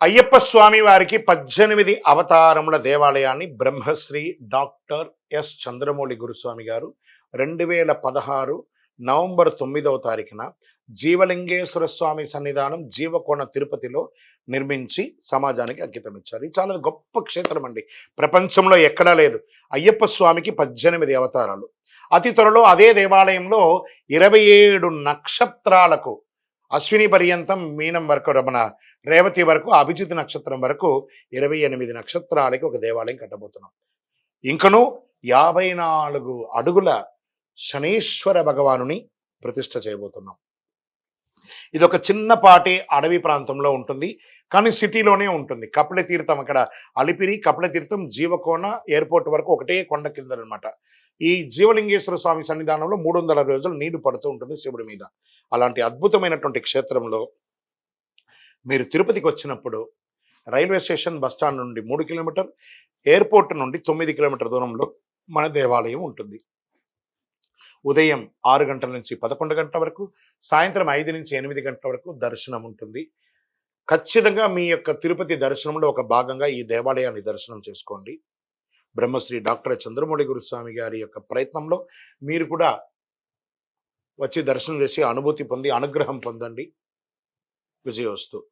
అయ్యప్ప స్వామి వారికి పద్దెనిమిది అవతారముల దేవాలయాన్ని బ్రహ్మశ్రీ డాక్టర్ ఎస్ చంద్రమౌళి గురుస్వామి గారు రెండు వేల పదహారు నవంబర్ తొమ్మిదవ తారీఖున జీవలింగేశ్వర స్వామి సన్నిధానం జీవకోణ తిరుపతిలో నిర్మించి సమాజానికి అంకితం ఇచ్చారు ఇది చాలా గొప్ప క్షేత్రం అండి. ప్రపంచంలో ఎక్కడా లేదు. అయ్యప్ప స్వామికి పద్దెనిమిది అవతారాలు. అతి త్వరలో అదే దేవాలయంలో ఇరవై ఏడు నక్షత్రాలకు అశ్విని పర్యంతం మీనం వరకు రమణ రేవతి వరకు అభిజిత్ నక్షత్రం వరకు ఇరవై ఎనిమిది నక్షత్రాలకి ఒక దేవాలయం కట్టబోతున్నాం. ఇంకను యాభై నాలుగు అడుగుల శనీశ్వర భగవానుని ప్రతిష్ట చేయబోతున్నాం. ఇది ఒక చిన్నపాటి అడవి ప్రాంతంలో ఉంటుంది. కానీ సిటీలోనే ఉంటుంది. కపిల తీర్థం అక్కడ అలిపిరి కపిల తీర్థం జీవకోణ ఎయిర్పోర్ట్ వరకు ఒకటే కొండ కింద అనమాట ఈ జీవలింగేశ్వర స్వామి సన్నిధానంలో మూడు వందల రోజులు నీళ్ళు పడుతూ ఉంటుంది శివుడి మీద. అలాంటి అద్భుతమైనటువంటి క్షేత్రంలో మీరు తిరుపతికి వచ్చినప్పుడు రైల్వే స్టేషన్ బస్ స్టాండ్ నుండి మూడు కిలోమీటర్ ఎయిర్పోర్ట్ నుండి తొమ్మిది కిలోమీటర్ దూరంలో మన దేవాలయం ఉంటుంది. ఉదయం ఆరు గంటల నుంచి పదకొండు గంటల వరకు సాయంత్రం ఐదు నుంచి ఎనిమిది గంటల వరకు దర్శనం ఉంటుంది. ఖచ్చితంగా మీ యొక్క తిరుపతి దర్శనంలో ఒక భాగంగా ఈ దేవాలయాన్ని దర్శనం చేసుకోండి. బ్రహ్మశ్రీ డాక్టర్ చంద్రమౌళి గురుస్వామి గారి యొక్క ప్రయత్నంలో మీరు కూడా వచ్చి దర్శనం చేసి అనుభూతి పొంది అనుగ్రహం పొందండి. విజయోస్తు